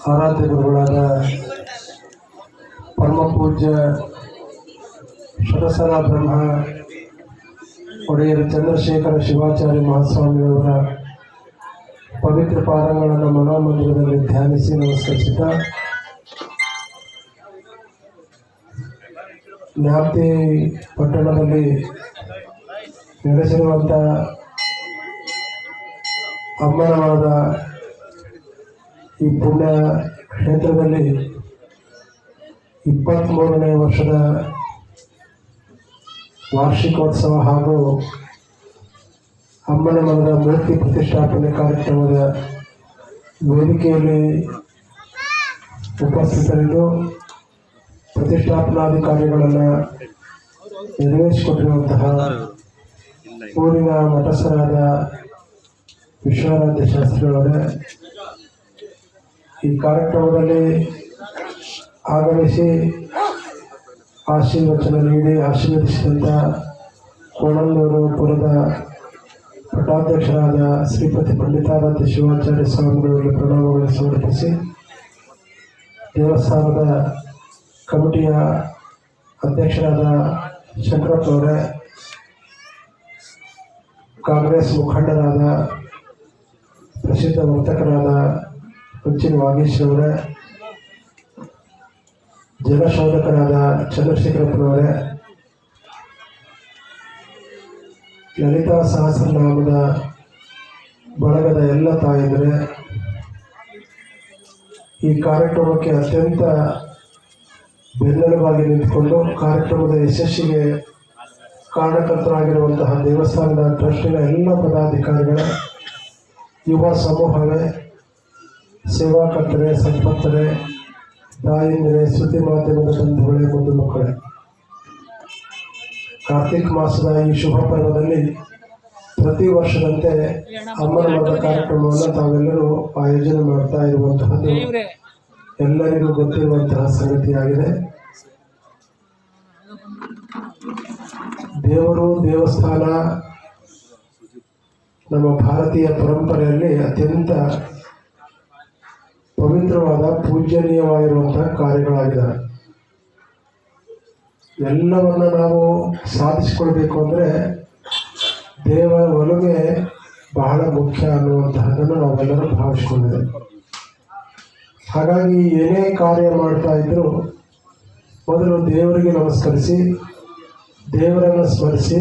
ಆರಾಧ್ಯ ಗುರುಗಳಾದ ಪರಮ ಪೂಜ್ಯ ಶರಸರ ಬ್ರಹ್ಮ, ಒಡೆಯರು ಚಂದ್ರಶೇಖರ ಶಿವಾಚಾರ್ಯ ಮಹಾಸ್ವಾಮಿಯವರ ಪವಿತ್ರ ಪಾದಗಳನ್ನು ಮನೋಮಂದಿರದಲ್ಲಿ ಧ್ಯಾನಿಸಿ ನಮಸ್ಕರಿಸಿದ ಜ್ಞಾಪ್ತಿ ಪಟ್ಟಣದಲ್ಲಿ ನಡೆಸಿರುವಂಥ ಅಮ್ಮನವಾದ ಈ ಪುಣ್ಯ ಕ್ಷೇತ್ರದಲ್ಲಿ ಇಪ್ಪತ್ತ್ಮೂರನೇ ವರ್ಷದ ವಾರ್ಷಿಕೋತ್ಸವ ಹಾಗೂ ಅಮ್ಮನ ಮನದ ಮೂರ್ತಿ ಪ್ರತಿಷ್ಠಾಪನೆ ಕಾರ್ಯಕ್ರಮದ ವೇದಿಕೆಯಲ್ಲಿ ಉಪಸ್ಥಿತರಿದ್ದು ಪ್ರತಿಷ್ಠಾಪನಾಧಿಕಾರಿಗಳನ್ನು ನೆರವೇರಿಸಿಕೊಟ್ಟಿರುವಂತಹ ಊರಿನ ಮಠಸರಾದ ವಿಶ್ವಾರಾಧ್ಯ ಈ ಕಾರ್ಯಕ್ರಮದಲ್ಲಿ ಆಗಮಿಸಿ ಆಶೀರ್ವಚನ ನೀಡಿ ಆಶೀರ್ವದಿಸಿದಂಥ ಕೋಣಲ್ಲೂರು ಪುರದ ಪಟ್ಟಾಧ್ಯಕ್ಷರಾದ ಶ್ರೀಪತಿ ಪಂಡಿತಾರಾಧ್ಯ ಶಿವಾಚಾರ್ಯ ಸ್ವಾಮಿಗಳಿಗೆ ಪ್ರಣಾಮಗಳನ್ನು ಸಮರ್ಪಿಸಿ ದೇವಸ್ಥಾನದ ಕಮಿಟಿಯ ಅಧ್ಯಕ್ಷರಾದ ಶಂಕರಪ್ಪ ಅವರೇ, ಕಾಂಗ್ರೆಸ್ ಮುಖಂಡರಾದ ಪ್ರಸಿದ್ಧ ವರ್ತಕರಾದ ಹುಚ್ಚಿನ ಅವರ, ಜಲಶೋಧಕರಾದ ಚಂದ್ರಶೇಖರಪ್ಪನವರೇ, ಲಲಿತಾ ಸಹಸ್ರನಾಮದ ಬಳಗದ ಎಲ್ಲ ತಾಯಂದರೆ, ಈ ಕಾರ್ಯಕ್ರಮಕ್ಕೆ ಅತ್ಯಂತ ಬೆನ್ನೆಲುಬಾಗಿ ನಿಂತುಕೊಂಡು ಕಾರ್ಯಕ್ರಮದ ಯಶಸ್ಸಿಗೆ ಕಾರಣಕರ್ತರಾಗಿರುವಂತಹ ದೇವಸ್ಥಾನದ ಟ್ರಸ್ಟಿನ ಎಲ್ಲ ಪದಾಧಿಕಾರಿಗಳ, ಯುವ ಸಮೂಹವೇ ಸೇವಾಕರ್ತರೆ, ಸಂಪತ್ತರೆ ತಾಯಿಂದರೆ ಸುದ್ದಿ ಮಾಧ್ಯಮದ ಬಂಧುಗಳೇ ಮುಂದು ಮಕ್ಕಳೇ. ಕಾರ್ತಿಕ್ ಮಾಸದ ಈ ಶುಭ ಪರ್ವದಲ್ಲಿ ಪ್ರತಿ ವರ್ಷದಂತೆ ಅಮರವಾದ ಕಾರ್ಯಕ್ರಮವನ್ನು ತಾವೆಲ್ಲರೂ ಆಯೋಜನೆ ಮಾಡ್ತಾ ಇರುವಂತಹದ್ದು ಎಲ್ಲರಿಗೂ ಗೊತ್ತಿರುವಂತಹ ಸಂಗತಿಯಾಗಿದೆ. ದೇವರು ದೇವಸ್ಥಾನ ನಮ್ಮ ಭಾರತೀಯ ಪರಂಪರೆಯಲ್ಲಿ ಅತ್ಯಂತ ಪವಿತ್ರವಾದ ಪೂಜನೀಯವಾಗಿರುವಂತಹ ಕಾರ್ಯಗಳಾಗಿದ್ದಾವೆ ಎಲ್ಲವನ್ನು ನಾವು ಸಾಧಿಸಿಕೊಳ್ಬೇಕು ಅಂದರೆ ದೇವರ ಒಲುಗೆ ಬಹಳ ಮುಖ್ಯ ಅನ್ನುವಂತಹದನ್ನು ನಾವೆಲ್ಲರೂ ಭಾವಿಸ್ಕೊಂಡಿದ್ದೇವೆ. ಹಾಗಾಗಿ ಏನೇ ಕಾರ್ಯ ಮಾಡ್ತಾ ಇದ್ರು ಮೊದಲು ದೇವರಿಗೆ ನಮಸ್ಕರಿಸಿ, ದೇವರನ್ನು ಸ್ಮರಿಸಿ,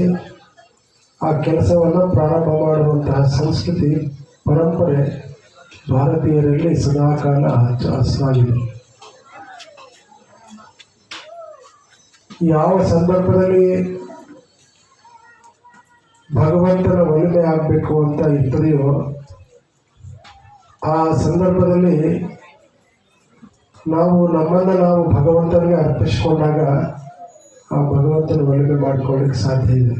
ಆ ಕೆಲಸವನ್ನು ಪ್ರಾರಂಭ ಮಾಡುವಂತಹ ಸಂಸ್ಕೃತಿ, ಪರಂಪರೆ ಭಾರತೀಯರಲ್ಲಿ ಸದಾಕಾಲ ಕಾಲ ಹಸಿರಾಗಿದೆ ಯಾವ ಸಂದರ್ಭದಲ್ಲಿ ಭಗವಂತನ ಒಲಿಮೆ ಆಗಬೇಕು ಅಂತ ಇರ್ತದೆಯೋ ಆ ಸಂದರ್ಭದಲ್ಲಿ ನಾವು ನಮ್ಮನ್ನು ನಾವು ಭಗವಂತನಿಗೆ ಅರ್ಪಿಸಿಕೊಂಡಾಗ ಆ ಭಗವಂತನ ಒಲಿಮೆ ಮಾಡಿಕೊಳ್ಳಿಕ್ಕೆ ಸಾಧ್ಯ ಇದೆ.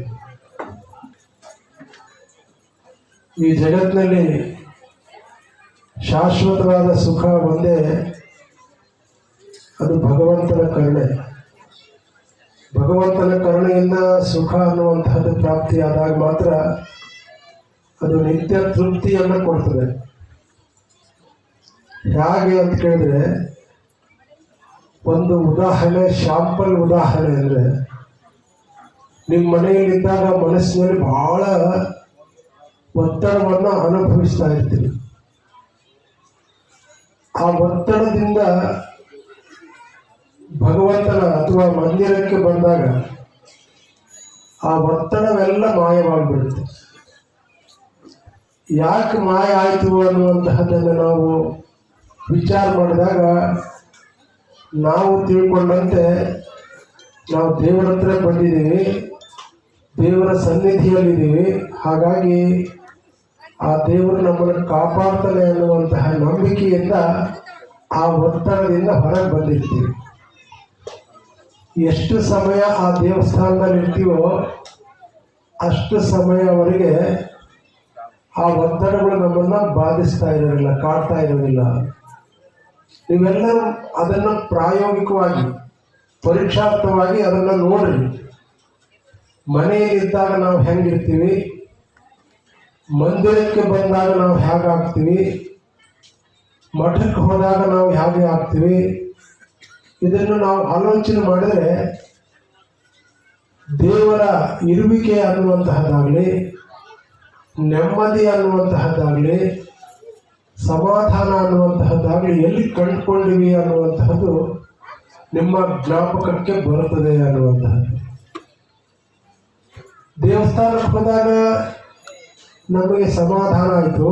ಈ ಜಗತ್ತಿನಲ್ಲಿ ಶಾಶ್ವತವಾದ ಸುಖ ಒಂದೇ, ಅದು ಭಗವಂತನ ಕರುಣೆ. ಭಗವಂತನ ಕರುಣೆಯಿಂದ ಸುಖ ಅನ್ನುವಂತಹದ್ದು ಪ್ರಾಪ್ತಿಯಾದಾಗ ಮಾತ್ರ ಅದು ನಿತ್ಯ ತೃಪ್ತಿಯನ್ನು ಕೊಡ್ತದೆ. ಹೇಗೆ ಅಂತ ಕೇಳಿದ್ರೆ, ಒಂದು ಉದಾಹರಣೆ, ಶಾಂಪಲ್ ಉದಾಹರಣೆ ಅಂದರೆ ನಿಮ್ಮ ಮನೆಯಲ್ಲಿದ್ದಾಗ ಮನಸ್ಸಿನಲ್ಲಿ ಬಹಳ ಒತ್ತಡವನ್ನು ಅನುಭವಿಸ್ತಾ ಇರ್ತೀವಿ ಆ ಒತ್ತಡದಿಂದ ಭಗವಂತನ ಅಥವಾ ಮಂದಿರಕ್ಕೆ ಬಂದಾಗ ಆ ಒತ್ತಡವೆಲ್ಲ ಮಾಯವಾಗಿಬಿಡುತ್ತೆ. ಯಾಕೆ ಮಾಯ ಆಯಿತು ಅನ್ನುವಂತಹದ್ದನ್ನು ನಾವು ವಿಚಾರ ಮಾಡಿದಾಗ ನಾವು ತಿಳ್ಕೊಂಡಂತೆ ನಾವು ದೇವರ ಹತ್ರ ಬಂದಿದ್ದೀವಿ, ದೇವರ ಸನ್ನಿಧಿಯಲ್ಲಿದ್ದೀವಿ, ಹಾಗಾಗಿ ಆ ದೇವರು ನಮ್ಮನ್ನು ಕಾಪಾಡ್ತಾನೆ ಅನ್ನುವಂತಹ ನಂಬಿಕೆಯಿಂದ ಆ ಒತ್ತಡದಿಂದ ಹೊರಗೆ ಬಂದಿರ್ತೀವಿ. ಎಷ್ಟು ಸಮಯ ಆ ದೇವಸ್ಥಾನದಲ್ಲಿ ಇರ್ತೀವೋ ಅಷ್ಟು ಸಮಯವರೆಗೆ ಆ ಒತ್ತಡಗಳು ನಮ್ಮನ್ನು ಬಾಧಿಸ್ತಾ ಇರೋದಿಲ್ಲ, ಕಾಡ್ತಾ ಇರೋದಿಲ್ಲ. ನೀವೆಲ್ಲ ಅದನ್ನು ಪ್ರಾಯೋಗಿಕವಾಗಿ, ಪರೀಕ್ಷಾರ್ಥವಾಗಿ ಅದನ್ನು ನೋಡ್ರಿ ಮನೆಯಲ್ಲಿದ್ದಾಗ ನಾವು ಹೆಂಗಿರ್ತೀವಿ? ಮಂದಿರಕ್ಕೆ ಬಂದಾಗ ನಾವು ಹೇಗಾಗ್ತೀವಿ ಮಠಕ್ಕೆ ಹೋದಾಗ ನಾವು ಹೇಗೆ ಆಗ್ತೀವಿ? ಇದನ್ನು ನಾವು ಆಲೋಚನೆ ಮಾಡಿದರೆ ದೇವರ ಇರುವಿಕೆ ಅನ್ನುವಂತಹದ್ದಾಗಲಿ, ನೆಮ್ಮದಿ ಅನ್ನುವಂತಹದ್ದಾಗಲಿ, ಸಮಾಧಾನ ಅನ್ನುವಂತಹದ್ದಾಗಲಿ ಎಲ್ಲಿ ಕಂಡುಕೊಂಡಿವಿ ಅನ್ನುವಂತಹದ್ದು ನಿಮ್ಮ ಜ್ಞಾಪಕಕ್ಕೆ ಬರುತ್ತದೆ ಅನ್ನುವಂತಹದ್ದು. ದೇವಸ್ಥಾನಕ್ಕೆ ಹೋದಾಗ ನಮಗೆ ಸಮಾಧಾನ ಆಯಿತು.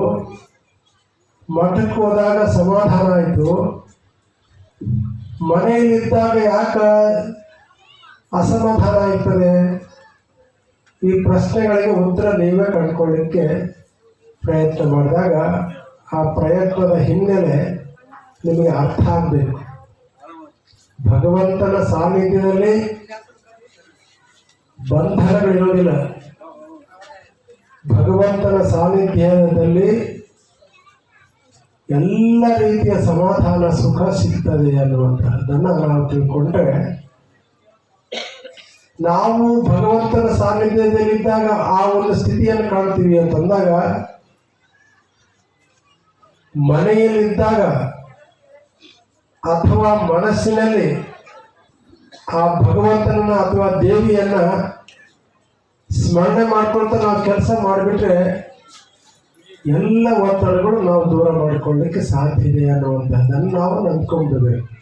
ಮಠಕ್ಕೆ ಹೋದಾಗ ಸಮಾಧಾನ ಆಯಿತು. ಮನೆಯಲ್ಲಿದ್ದಾಗ ಯಾಕ ಅಸಮಾಧಾನ ಆಯ್ತದೆ? ಈ ಪ್ರಶ್ನೆಗಳಿಗೆ ಉತ್ತರ ನೀವೇ ಕಂಡುಕೊಳ್ಳಿಕ್ಕೆ ಪ್ರಯತ್ನ ಮಾಡಿದಾಗ ಆ ಪ್ರಯತ್ನದ ಹಿನ್ನೆಲೆ ನಿಮಗೆ ಅರ್ಥ ಆಗಬೇಕು. ಭಗವಂತನ ಸಾನ್ನಿಧ್ಯದಲ್ಲಿ ಬಂಧನಗಳಿರೋದಿಲ್ಲ ಭಗವಂತನ ಸಾನ್ನಿಧ್ಯದಲ್ಲಿ ಎಲ್ಲ ರೀತಿಯ ಸಮಾಧಾನ, ಸುಖ ಸಿಗ್ತದೆ ಅನ್ನುವಂಥದ್ದನ್ನು ನಾವು ತಿಳ್ಕೊಂಡ್ರೆ, ನಾವು ಭಗವಂತನ ಸಾನ್ನಿಧ್ಯದಲ್ಲಿದ್ದಾಗ ಆ ಒಂದು ಸ್ಥಿತಿಯನ್ನು ಕಾಣ್ತೀವಿ ಅಂತಂದಾಗ ಮನೆಯಲ್ಲಿದ್ದಾಗ ಅಥವಾ ಮನಸ್ಸಿನಲ್ಲಿ ಆ ಭಗವಂತನನ್ನ ಅಥವಾ ದೇವಿಯನ್ನ ಸ್ಮರಣೆ ಮಾಡ್ಕೊಳ್ತಾ ನಾವು ಕೆಲಸ ಮಾಡಿಬಿಟ್ರೆ ಎಲ್ಲ ಒತ್ತಡಗಳು ನಾವು ದೂರ ಮಾಡ್ಕೊಳ್ಳಿಕ್ಕೆ ಸಾಧ್ಯ ಇದೆ ಅನ್ನುವಂಥದ್ದನ್ನು ನಾವು ನಂಬ್ಕೊಂಡಿದ್ದೇವೆ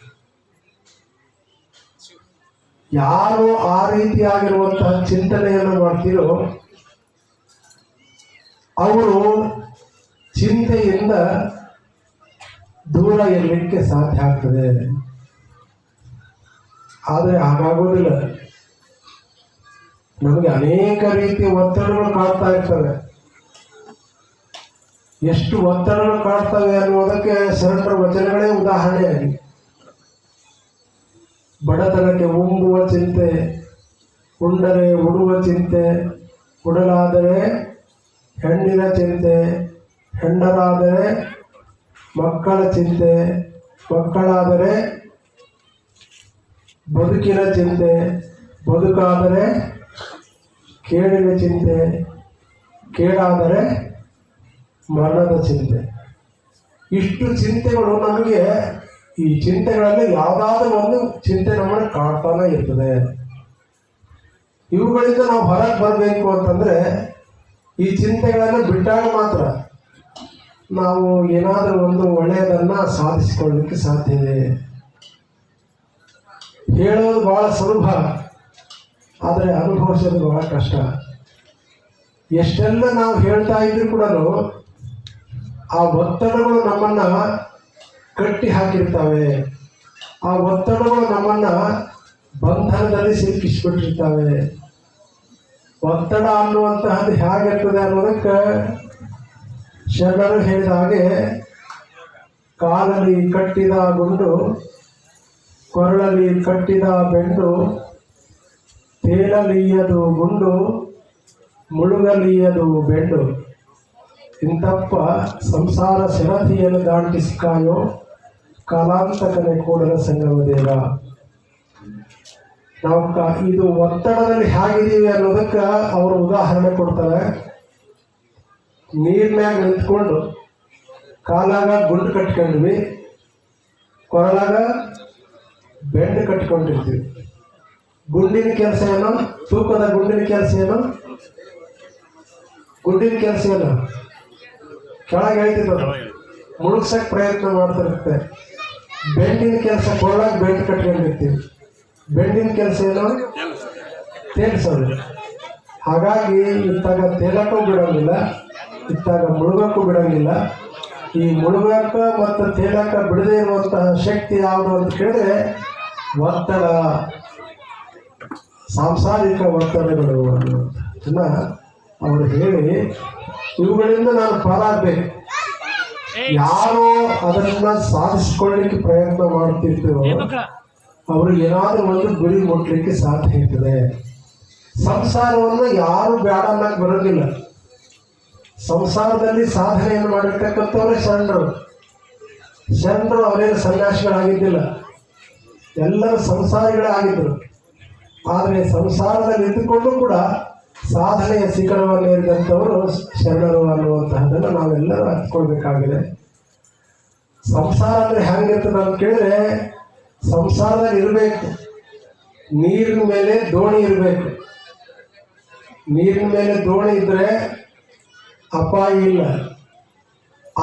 ಯಾರು ಆ ರೀತಿಯಾಗಿರುವಂತಹ ಚಿಂತನೆಯನ್ನು ಮಾಡ್ತೀರೋ ಅವರು ಚಿಂತೆಯಿಂದ ದೂರ ಇರಲಿಕ್ಕೆ ಸಾಧ್ಯ ಆಗ್ತದೆ. ಆದರೆ ಹಾಗಾಗೋದಿಲ್ಲ. ನಮಗೆ ಅನೇಕ ರೀತಿಯ ಒತ್ತಡಗಳು ಕಾಡ್ತಾ ಇರ್ತವೆ. ಎಷ್ಟು ಒತ್ತಡಗಳು ಕಾಡ್ತವೆ ಅನ್ನುವುದಕ್ಕೆ ಶರಣರ ವಚನಗಳೇ ಉದಾಹರಣೆಯಾಗಿ. ಬಡತನಕ್ಕೆ ಉಂಬುವ ಚಿಂತೆ ಉಂಡರೆ ಉಡುವ ಚಿಂತೆ ಉಡಲಾದರೆ ಹೆಣ್ಣಿನ ಚಿಂತೆ, ಹೆಂಡರಾದರೆ ಮಕ್ಕಳ ಚಿಂತೆ, ಮಕ್ಕಳಾದರೆ ಬದುಕಿನ ಚಿಂತೆ, ಬದುಕಾದರೆ ಕೇಡಿನ ಚಿಂತೆ, ಕೇಳಾದರೆ ಮರಣದ ಚಿಂತೆ. ಇಷ್ಟು ಚಿಂತೆಗಳು ನಮಗೆ ಈ ಚಿಂತೆಗಳಲ್ಲಿ ಯಾವುದಾದ್ರೂ ಒಂದು ಚಿಂತೆ ನಮ್ಮನ್ನು ಕಾಡ್ತಾನೆ ಇರ್ತದೆ. ಇವುಗಳಿಂದ ನಾವು ಹೊರಗೆ ಬರಬೇಕು ಅಂತಂದ್ರೆ ಈ ಚಿಂತೆಗಳನ್ನು ಬಿಟ್ಟಾಗ ಮಾತ್ರ ನಾವು ಏನಾದರೂ ಒಂದು ಒಳ್ಳೆಯದನ್ನ ಸಾಧಿಸಿಕೊಳ್ಳಲಿಕ್ಕೆ ಸಾಧ್ಯ ಇದೆ ಹೇಳೋದು ಬಹಳ ಸುಲಭ. ಆದರೆ ಅನುಭವಿಸೋದು ಬಹಳ ಕಷ್ಟ. ಎಷ್ಟೆಲ್ಲ ನಾವು ಹೇಳ್ತಾ ಇದ್ರು ಕೂಡ ಆ ಒತ್ತಡಗಳು ನಮ್ಮನ್ನ ಕಟ್ಟಿ ಹಾಕಿರ್ತವೆ. ಆ ಒತ್ತಡಗಳು ನಮ್ಮನ್ನ ಬಂಧನದಲ್ಲಿ ಸಿಲುಕಿಸಿಬಿಟ್ಟಿರ್ತವೆ ಒತ್ತಡ ಅನ್ನುವಂತಹದ್ದು ಹೇಗಿರ್ತದೆ ಅನ್ನೋದಕ್ಕೆ ಶರಣರು ಹೇಳಿದ ಹಾಗೆ ಕಾಲಲ್ಲಿ ಕಟ್ಟಿದ ಗುಂಡು, ಕೊರಳಲ್ಲಿ ಕಟ್ಟಿದ ಬೆಂಡು ತೇಲಲಿಯದು ಗುಂಡು, ಮುಳುಗಲಿಯದು ಬೆಂಡು. ಇಂತಪ್ಪ ಸಂಸಾರ ಸೆರತಿಯನ್ನು ದಾಟಿಸಿ ಕಾಯೋ ಕಾಲಾಂತಕನೆ ಕೂಡಲ ಸಂಗಮ ದೇವ. ನಾವು ಕ- ಇದು ಒತ್ತಡದಲ್ಲಿ ಹೇಗಿದ್ದೀವಿ ಅನ್ನೋದಕ್ಕೆ ಅವರು ಉದಾಹರಣೆ ಕೊಡ್ತಾರೆ. ನೀರ್ನ್ಯಾಗ ನಿಂತ್ಕೊಂಡು ಕಾಲಾಗ ಗುಂಡು ಕಟ್ಕೊಂಡ್ವಿ ಕೊರಳಾಗ ಬೆಂಡ್ ಕಟ್ಕೊಂಡಿರ್ತೀವಿ ಗುಂಡಿನ ಕೆಲಸ ಏನು? ತೂಕದ ಗುಂಡಿನ ಕೆಲಸ ಏನು? ಗುಂಡಿನ ಕೆಲಸ ಏನು? ಕೆಳಗೆ ಹೇಳ್ತಿದ್ರು. ಮುಳುಗ್ಸಕ್ ಪ್ರಯತ್ನ ಮಾಡ್ತಿರುತ್ತೆ. ಬೆಂಡಿನ ಕೆಲಸ ಕೊರಳಾಗ ಬೆಂಡ್ ಕಟ್ಕೊಂಡಿರ್ತೀವಿ. ಬೆಂಡಿನ ಕೆಲಸ ಏನು? ತೇಲ್ಸೋದು. ಹಾಗಾಗಿ ಇತ್ತಾಗ ತೇಲಕ್ಕೂ ಬಿಡೋಂಗಿಲ್ಲ. ಇತ್ತಾಗ ಮುಳುಗಕ್ಕೂ ಬಿಡೋಂಗಿಲ್ಲ. ಈ ಮುಳುಗಕ್ಕ ಮತ್ತು ತೇಲಕ್ಕ ಬಿಡದೇ ಇರುವಂತಹ ಶಕ್ತಿ ಯಾವುದು ಅಂತ ಕೇಳಿದ್ರೆ, ಒತ್ತಡ. ಸಾಂಸಾರಿಕ ವರ್ತನೆಗಳು ಅನ್ನೋದನ್ನ ಅವರು ಹೇಳಿ ಇವುಗಳಿಂದ ನಾನು ಪಾರಾಗಬೇಕು ಯಾರು ಅದನ್ನ ಸಾಧಿಸ್ಕೊಳ್ಳಿಕ್ಕೆ ಪ್ರಯತ್ನ ಮಾಡ್ತಿರ್ತೇವೆ ಅವರು ಏನಾದರೂ ಒಂದು ಗುರಿ ಮುಟ್ಲಿಕ್ಕೆ ಸಾಧ್ಯ ಇರ್ತದೆ. ಸಂಸಾರವನ್ನು ಯಾರು ಬೇಡ ಅನ್ನಕ್ ಬರೋದಿಲ್ಲ. ಸಂಸಾರದಲ್ಲಿ ಸಾಧನೆಯನ್ನು ಮಾಡಿರ್ತಕ್ಕಂಥವ್ರೆ ಶರಣರು ಶರಣರು ಅವರೇನು ಸನ್ಯಾಸಿಗಳಾಗಿದ್ದಿಲ್ಲ. ಎಲ್ಲರೂ ಸಂಸಾರಿಗಳೇ ಆಗಿದ್ದರು ಆದರೆ ಸಂಸಾರದಲ್ಲಿ ಇದ್ದುಕೊಂಡು ಕೂಡ ಸಾಧನೆಯ ಶಿಖರವನ್ನು ಏರಿದಂಥವರು ಶರಣರು ಅನ್ನುವಂತಹದ್ದನ್ನು ನಾವೆಲ್ಲರೂ ಹತ್ಕೊಳ್ಬೇಕಾಗಿದೆ ಸಂಸಾರ ಅಂದ್ರೆ ಹೆಂಗಿರ್ತದೆ ನಾನು ಕೇಳಿದ್ರೆ, ಸಂಸಾರದಲ್ಲಿ ಇರಬೇಕು. ನೀರಿನ ಮೇಲೆ ದೋಣಿ ಇರಬೇಕು. ನೀರಿನ ಮೇಲೆ ದೋಣಿ ಇದ್ದರೆ ಅಪಾಯ ಇಲ್ಲ.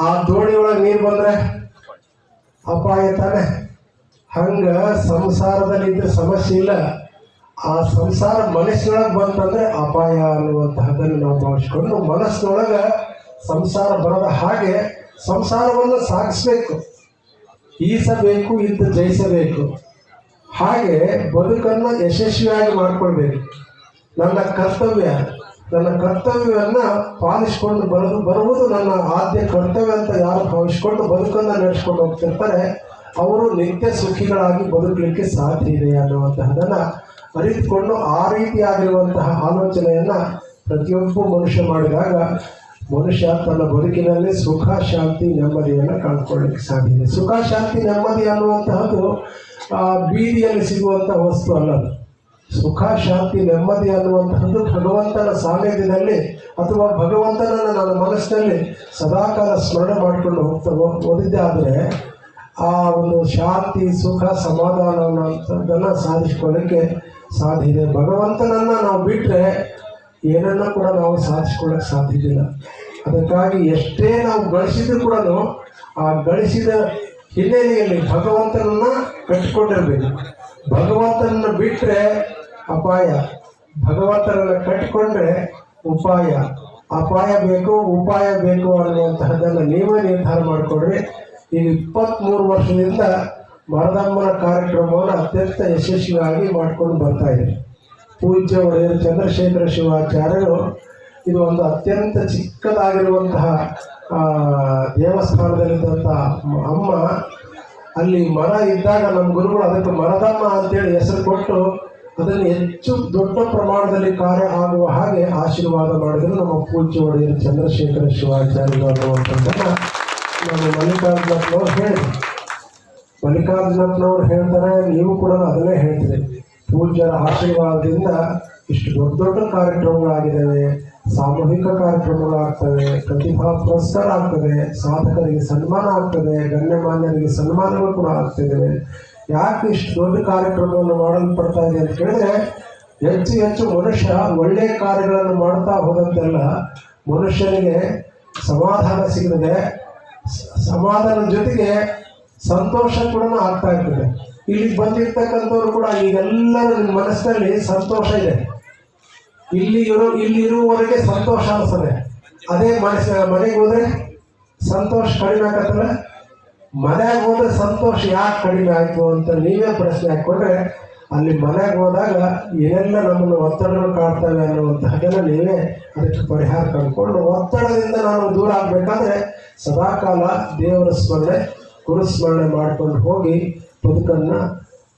ಆ ದೋಣಿ ಒಳಗೆ ನೀರು ಬಂದ್ರೆ ಅಪಾಯ ತಾನೆ. ಹಂಗ ಸಂಸಾರದಲ್ಲಿ ಇದ್ರೆ ಸಮಸ್ಯೆ ಇಲ್ಲ. ಆ ಸಂಸಾರ ಮನಸ್ಸಿನೊಳಗೆ ಬಂತಂದ್ರೆ ಅಪಾಯ ಅನ್ನುವಂತಹದ್ದನ್ನು ನಾವು ಭಾವಿಸ್ಕೊಂಡು ಮನಸ್ಸಿನೊಳಗೆ ಸಂಸಾರ ಬರದ ಹಾಗೆ ಸಂಸಾರವನ್ನು ಸಾಗಿಸ್ಬೇಕು. ಈಸಬೇಕು ಇದ್ದು ಜಯಿಸಬೇಕು. ಹಾಗೆ ಬದುಕನ್ನು ಯಶಸ್ವಿಯಾಗಿ ಮಾಡಿಕೊಳ್ಬೇಕು. ನನ್ನ ಕರ್ತವ್ಯ, ನನ್ನ ಕರ್ತವ್ಯವನ್ನು ಪಾಲಿಸ್ಕೊಂಡು ಬರೋದು, ಬರುವುದು ನನ್ನ ಆದ್ಯ ಕರ್ತವ್ಯ ಅಂತ ಯಾರು ಭಾವಿಸ್ಕೊಂಡು ಬದುಕನ್ನು ನಡೆಸ್ಕೊಂಡು ಹೋಗ್ತಿರ್ತಾರೆ, ಅವರು ನಿತ್ಯ ಸುಖಿಗಳಾಗಿ ಬದುಕಲಿಕ್ಕೆ ಸಾಧ್ಯ ಇದೆ ಅನ್ನುವಂತಹದನ್ನು ಅರಿತುಕೊಂಡು ಆ ರೀತಿಯಾಗಿರುವಂತಹ ಆಲೋಚನೆಯನ್ನು ಪ್ರತಿಯೊಬ್ಬ ಮನುಷ್ಯ ಮಾಡಿದಾಗ ಮನುಷ್ಯ ತನ್ನ ಬದುಕಿನಲ್ಲಿ ಸುಖ ಶಾಂತಿ ನೆಮ್ಮದಿಯನ್ನು ಕಾಣ್ಕೊಳ್ಳಿಕ್ಕೆ ಸಾಧ್ಯ ಸುಖ ಶಾಂತಿ ನೆಮ್ಮದಿ ಅನ್ನುವಂತಹದ್ದು ಆ, ಬೀದಿಯಲ್ಲಿ ಸಿಗುವಂಥ ವಸ್ತು ಅಲ್ಲ ಸುಖ ಶಾಂತಿ ನೆಮ್ಮದಿ ಅನ್ನುವಂತಹದ್ದು ಭಗವಂತನ ಸಾನ್ನಿಧ್ಯದಲ್ಲಿ ಅಥವಾ ಭಗವಂತನನ್ನು ನನ್ನ ಮನಸ್ಸಿನಲ್ಲಿ ಸದಾಕಾಲ ಸ್ಮರಣೆ ಮಾಡಿಕೊಂಡು ಹೋಗ್ತಾ ಓದಿದ್ದೆ ಆದರೆ ಆ ಒಂದು ಶಾಂತಿ ಸುಖ ಸಮಾಧಾನ ಅನ್ನೋಂಥದ್ದನ್ನು ಸಾಧಿಸ್ಕೊಳ್ಳಿಕ್ಕೆ ಸಾಧ್ಯ ಇದೆ. ಭಗವಂತನನ್ನು ನಾವು ಬಿಟ್ಟರೆ ಏನನ್ನ ಕೂಡ ನಾವು ಸಾಧಿಸ್ಕೊಳ್ಳೋಕೆ ಸಾಧ್ಯ ಇಲ್ಲ ಅದಕ್ಕಾಗಿ ಎಷ್ಟೇ ನಾವು ಗಳಿಸಿದ್ರು ಕೂಡ ಆ ಗಳಿಸಿದ ಹಿನ್ನೆಲೆಯಲ್ಲಿ ಭಗವಂತನನ್ನ ಕಟ್ಟಿಕೊಂಡಿರ್ಬೇಕು. ಭಗವಂತನನ್ನ ಬಿಟ್ಟರೆ ಅಪಾಯ. ಭಗವಂತನನ್ನ ಕಟ್ಟಿಕೊಂಡ್ರೆ ಉಪಾಯ. ಅಪಾಯ ಬೇಕು, ಉಪಾಯ ಬೇಕು ಅನ್ನುವಂತಹದ್ದನ್ನು ನೀವೇ ನಿರ್ಧಾರ ಮಾಡಿಕೊಡ್ರಿ ಈಗ ಇಪ್ಪತ್ತ್ಮೂರು ವರ್ಷದಿಂದ ಮರದಮ್ಮನ ಕಾರ್ಯಕ್ರಮವನ್ನು ಅತ್ಯಂತ ಯಶಸ್ವಿಯಾಗಿ ಮಾಡ್ಕೊಂಡು ಬರ್ತಾ ಇದೆ. ಪೂಜ್ಯ ಒಡೆಯರ್ ಚಂದ್ರಶೇಖರ ಶಿವಾಚಾರ್ಯರು, ಇದು ಒಂದು ಅತ್ಯಂತ ಚಿಕ್ಕದಾಗಿರುವಂತಹ ದೇವಸ್ಥಾನದಲ್ಲಿದ್ದಂಥ ಅಮ್ಮ, ಅಲ್ಲಿ ಮರ ಇದ್ದಾಗ ನಮ್ಮ ಗುರುಗಳು ಅದಕ್ಕೆ ಮರದಮ್ಮ ಅಂತೇಳಿ ಹೆಸರು ಕೊಟ್ಟು ಅದನ್ನು ಹೆಚ್ಚು ದೊಡ್ಡ ಪ್ರಮಾಣದಲ್ಲಿ ಕಾರ್ಯ ಆಗುವ ಹಾಗೆ ಆಶೀರ್ವಾದ ಮಾಡಿದ್ರು ನಮ್ಮ ಪೂಜ್ಯ ಒಡೆಯರ್ ಚಂದ್ರಶೇಖರ ಶಿವಾಚಾರ್ಯರು ಅನ್ನುವಂಥದ್ದನ್ನು ನಾನು ಮಲ್ಲಿಕಾರ್ಜುನಪ್ಪನವ್ರು ಹೇಳಿದ್ರು. ಮಲ್ಲಿಕಾರ್ಜುನಪ್ಪನವ್ರು ಹೇಳ್ತಾರೆ, ನೀವು ಕೂಡ ಅದನ್ನೇ ಹೇಳ್ತೀರಿ. ಪೂಜ್ಯರ ಆಶೀರ್ವಾದದಿಂದ ಇಷ್ಟು ದೊಡ್ಡ ದೊಡ್ಡ ಕಾರ್ಯಕ್ರಮಗಳಾಗಿದ್ದಾವೆ, ಸಾಮೂಹಿಕ ಕಾರ್ಯಕ್ರಮಗಳಾಗ್ತವೆ ಪ್ರತಿಭಾ ಪುರಸ್ಕಾರ ಆಗ್ತದೆ ಸಾಧಕರಿಗೆ ಸನ್ಮಾನ ಆಗ್ತದೆ, ಗಣ್ಯಮಾನ್ಯರಿಗೆ ಸನ್ಮಾನಗಳು ಕೂಡ ಆಗ್ತಿದ್ದಾವೆ. ಯಾಕೆ ಇಷ್ಟು ದೊಡ್ಡ ಕಾರ್ಯಕ್ರಮವನ್ನು ಮಾಡಲ್ಪಡ್ತಾ ಇದೆ ಅಂತ ಕೇಳಿದ್ರೆ, ಹೆಚ್ಚು ಹೆಚ್ಚು ಮನುಷ್ಯ ಒಳ್ಳೆಯ ಕಾರ್ಯಗಳನ್ನು ಮಾಡ್ತಾ ಹೋದಂತೆಲ್ಲ ಮನುಷ್ಯನಿಗೆ ಸಮಾಧಾನ ಸಿಗದೆ ಸಮಾಧಾನದ ಜೊತೆಗೆ ಸಂತೋಷ ಕೂಡ ಆಗ್ತಾ ಇರ್ತದೆ. ಇಲ್ಲಿ ಬಂದಿರ್ತಕ್ಕಂಥವ್ರು ಕೂಡ ಈಗೆಲ್ಲರ ಮನಸ್ಸಿನಲ್ಲಿ ಸಂತೋಷ ಇದೆ. ಇಲ್ಲಿ ಇರೋ ಇಲ್ಲಿ ಇರುವವರೆಗೆ ಸಂತೋಷ ಅನಿಸ್ತದೆ ಅದೇ ಮನಸ್ಸ, ಮನೆಗೆ ಹೋದ್ರೆ ಸಂತೋಷ ಕಡಿಮೆ ಆಗತ್ತಲ್ಲ? ಮನೆಗೆ ಹೋದ್ರೆ ಸಂತೋಷ ಯಾಕೆ ಕಡಿಮೆ ಆಯ್ತು ಅಂತ ನೀವೇ ಪ್ರಶ್ನೆ ಹಾಕ್ಕೊಂಡ್ರೆ, ಅಲ್ಲಿ ಮನೆಗೆ ಹೋದಾಗ ಏನೆಲ್ಲ ನಮ್ಮನ್ನು ಒತ್ತಡಗಳು ಕಾಡ್ತವೆ ಅನ್ನುವಂತಹದನ್ನ ನೀವೇ ಅದಕ್ಕೆ ಪರಿಹಾರ ಕಂಡುಕೊಂಡು ಒತ್ತಡದಿಂದ ನಾವು ದೂರ ಆಗಬೇಕಾದ್ರೆ ಸದಾಕಾಲ ದೇವರ ಸ್ಮರಣೆ ಗುರುಸ್ಮರಣೆ ಮಾಡ್ಕೊಂಡು ಹೋಗಿ ಬದುಕನ್ನು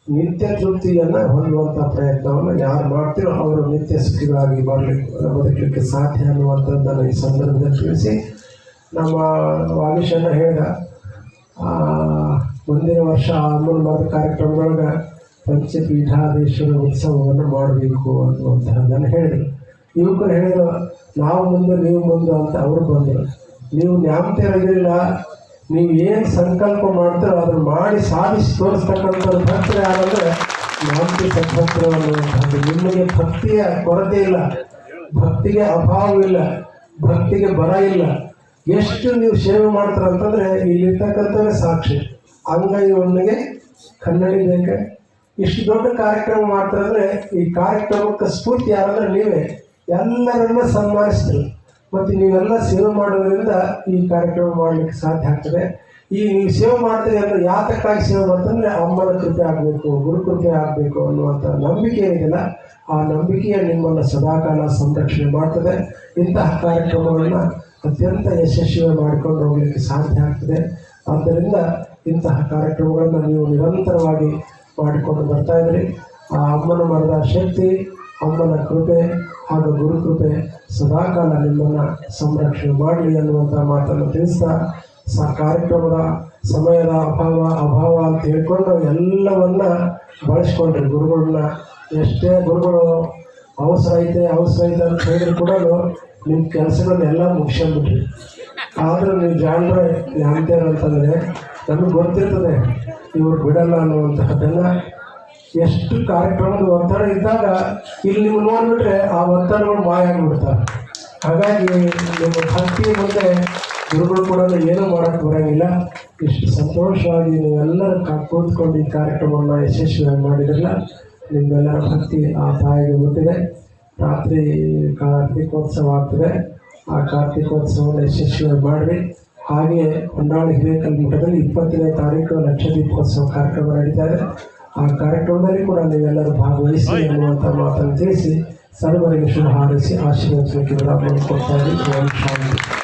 ನಿತ್ಯ ತೃಪ್ತಿಯನ್ನು ಹೊಂದುವಂಥ ಪ್ರಯತ್ನವನ್ನು ಯಾರು ಮಾಡ್ತೀರೋ ಅವರು ನಿತ್ಯ ಸುಖಿಗಳಾಗಿ ಬರಲಿಕ್ಕೆ ಬದುಕಲಿಕ್ಕೆ ಸಾಧ್ಯ ಅನ್ನುವಂಥದ್ದನ್ನು ಈ ಸಂದರ್ಭದಲ್ಲಿ ತಿಳಿಸಿ ನಮ್ಮ ವಾಗೀಶಣ್ಣ ಹೇಳಿದ ಮುಂದಿನ ವರ್ಷ ಅಮ್ಮನ ಮರದ ಕಾರ್ಯಕ್ರಮದೊಳಗೆ ಪಂಚಪೀಠಾಧೀಶ್ವರ ಉತ್ಸವವನ್ನು ಮಾಡಬೇಕು ಅನ್ನುವಂಥದ್ದನ್ನು ಹೇಳಿದರು. ಯುವಕರು ಹೇಳಿದ್ರು, ನಾವು ಮುಂದೆ, ನೀವು ಮುಂದೆ ಅಂತ ಅವರು ಬಂದರು. ನೀವು ನ್ಯಾಮತಿಯಾಗಿರಲಿಲ್ಲ ನೀವು ಏನು ಸಂಕಲ್ಪ ಮಾಡ್ತೀರೋ ಅದನ್ನು ಮಾಡಿ ಸಾಧಿಸಿ ತೋರಿಸ್ತಕ್ಕಂಥ ಭಕ್ತರ ಯಾರಂದ್ರೆ ನ್ಯಾಮತಿ ಸದ್ಭಕ್ತರು ಅನ್ನುವಂಥದ್ದು ನಿಮಗೆ ಭಕ್ತಿಯ ಕೊರತೆ ಇಲ್ಲ, ಭಕ್ತಿಗೆ ಇಲ್ಲ, ಭಕ್ತಿಗೆ ಬರ ಇಲ್ಲ. ಎಷ್ಟು ನೀವು ಸೇವೆ ಮಾಡ್ತೀರ ಅಂತಂದ್ರೆ, ಇಲ್ಲಿರ್ತಕ್ಕಂಥವೇ ಸಾಕ್ಷಿ. ಅಂಗೈ ಒಂದಿಗೆ ಕನ್ನಡಿ ಬೇಕೆ? ಇಷ್ಟು ದೊಡ್ಡ ಕಾರ್ಯಕ್ರಮ ಮಾಡ್ತಾರಂದ್ರೆ ಈ ಕಾರ್ಯಕ್ರಮಕ್ಕೆ ಸ್ಫೂರ್ತಿ ಯಾರಂದ್ರೆ ನೀವೇ. ಎಲ್ಲರನ್ನ ಸನ್ಮಾನಿಸ್ತೀರಿ. ಮತ್ತು ನೀವೆಲ್ಲ ಸೇವೆ ಮಾಡೋದ್ರಿಂದ ಈ ಕಾರ್ಯಕ್ರಮ ಮಾಡಲಿಕ್ಕೆ ಸಾಧ್ಯ ಆಗ್ತದೆ. ಈ ನೀವು ಸೇವೆ ಮಾಡ್ತೀರಿ ಅಂದ್ರೆ ಯಾತಕ್ಕಾಗಿ ಸೇವೆ ಮಾಡ್ತಂದ್ರೆ ಅಮ್ಮನ ಕೃಪೆ ಆಗಬೇಕು, ಗುರು ಕೃಪೆ ಆಗಬೇಕು ಅನ್ನುವಂಥ ನಂಬಿಕೆ ಏನಿಲ್ಲ ಆ ನಂಬಿಕೆಯ ನಿಮ್ಮನ್ನು ಸದಾಕಾಲ ಸಂರಕ್ಷಣೆ ಮಾಡ್ತದೆ. ಇಂತಹ ಕಾರ್ಯಕ್ರಮಗಳನ್ನ ಅತ್ಯಂತ ಯಶಸ್ವಿ ಮಾಡಿಕೊಂಡು ಹೋಗಲಿಕ್ಕೆ ಸಾಧ್ಯ ಆಗ್ತದೆ. ಆದ್ದರಿಂದ ಇಂತಹ ಕಾರ್ಯಕ್ರಮಗಳನ್ನು ನೀವು ನಿರಂತರವಾಗಿ ಮಾಡಿಕೊಂಡು ಬರ್ತಾ ಇದ್ರಿ. ಆ ಅಮ್ಮನ ಮರದ ಶಕ್ತಿ ಅಮ್ಮನ ಕೃಪೆ ಹಾಗೂ ಗುರು ಕೃಪೆ ಸದಾಕಾಲ ನಿಮ್ಮನ್ನು ಸಂರಕ್ಷಣೆ ಮಾಡಲಿ ಅನ್ನುವಂಥ ಮಾತನ್ನು ತಿಳಿಸ್ತಾ, ಸ ಕಾರ್ಯಕ್ರಮದ ಸಮಯದ ಅಭಾವ ಅಭಾವ ಅಂತ ಹೇಳ್ಕೊಂಡು ಎಲ್ಲವನ್ನ ಬಳಸ್ಕೊಂಡ್ರಿ. ಗುರುಗಳನ್ನ ಎಷ್ಟೇ ಗುರುಗಳು ಅವಸರ ಐತೆ ಅವಸರ ಐತೆ ಅಂತ ಹೇಳಿದ್ರು ಕೂಡ ನಿಮ್ಮ ಕೆಲಸಗಳನ್ನೆಲ್ಲ ಮುಗಿಸ್ಕೊಂಡ್ಬಿಟ್ರಿ ಆದರೂ ನೀವು ಜಾಣ್ರೆ ಅಂತಂದರೆ ನಮಗೆ ಗೊತ್ತಿರ್ತದೆ, ಇವ್ರು ಬಿಡಲ್ಲ ಅನ್ನುವಂತಹದ್ದೆಲ್ಲ ಎಷ್ಟು ಕಾರ್ಯಕ್ರಮದ ಒತ್ತಡ ಇದ್ದಾಗ ಇಲ್ಲಿ ನೀವು ನೋಡ್ಬಿಟ್ರೆ ಆ ಒತ್ತಡಗಳು ಮಾಯ ಆಗ್ಬಿಡ್ತಾರೆ. ಹಾಗಾಗಿ ನಿಮ್ಮ ಭಕ್ತಿ ಮುಂದೆ ಗುರುಗಳು ಕೂಡ ಏನೂ ಮಾಡೋಕ್ಕೆ ಬರೋಂಗಿಲ್ಲ. ಇಷ್ಟು ಸಂತೋಷವಾಗಿ ನೀವೆಲ್ಲರೂ ಕೂತ್ಕೊಂಡು ಈ ಕಾರ್ಯಕ್ರಮವನ್ನು ಯಶಸ್ವಿಯಾಗಿ ಮಾಡಿದ್ರಲ್ಲ, ನಿಮ್ಮೆಲ್ಲರ ಭಕ್ತಿ ಆ ತಾಯಿಗೆ ಗೊತ್ತಿದೆ ರಾತ್ರಿ ಕಾರ್ತಿಕೋತ್ಸವ ಆಗ್ತದೆ. ಆ ಕಾರ್ತಿಕೋತ್ಸವವನ್ನು ಯಶಸ್ವಿಯಾಗಿ ಮಾಡಿರಿ. ಹಾಗೆ ಹೊನ್ನಾಳಿ ಹಿರೇಕಲ್ ಮಠದಲ್ಲಿ ಇಪ್ಪತ್ತನೇ ತಾರೀಕು ಲಕ್ಷದೀಪೋತ್ಸವ ಕಾರ್ಯಕ್ರಮ ನಡೀತಾ ಇದೆ. ಆ ಕಾರ್ಯಕ್ರಮದಲ್ಲಿ ಕೂಡ ನೀವೆಲ್ಲರೂ ಭಾಗವಹಿಸಿ ಅನ್ನುವಂಥ ಮಾತನ್ನು ತಿಳಿಸಿ ಸರ್ವರಿಗೆ ಶುಭ ಹಾರೈಸಿ ಆಶೀರ್ವದಿಸಲಿಕ್ಕೆ ವಿರಾಮವನ್ನು ಕೊಡ್ತಾ ಇದ್ದೀವಿ ಓಂ ಶಾಂತಿ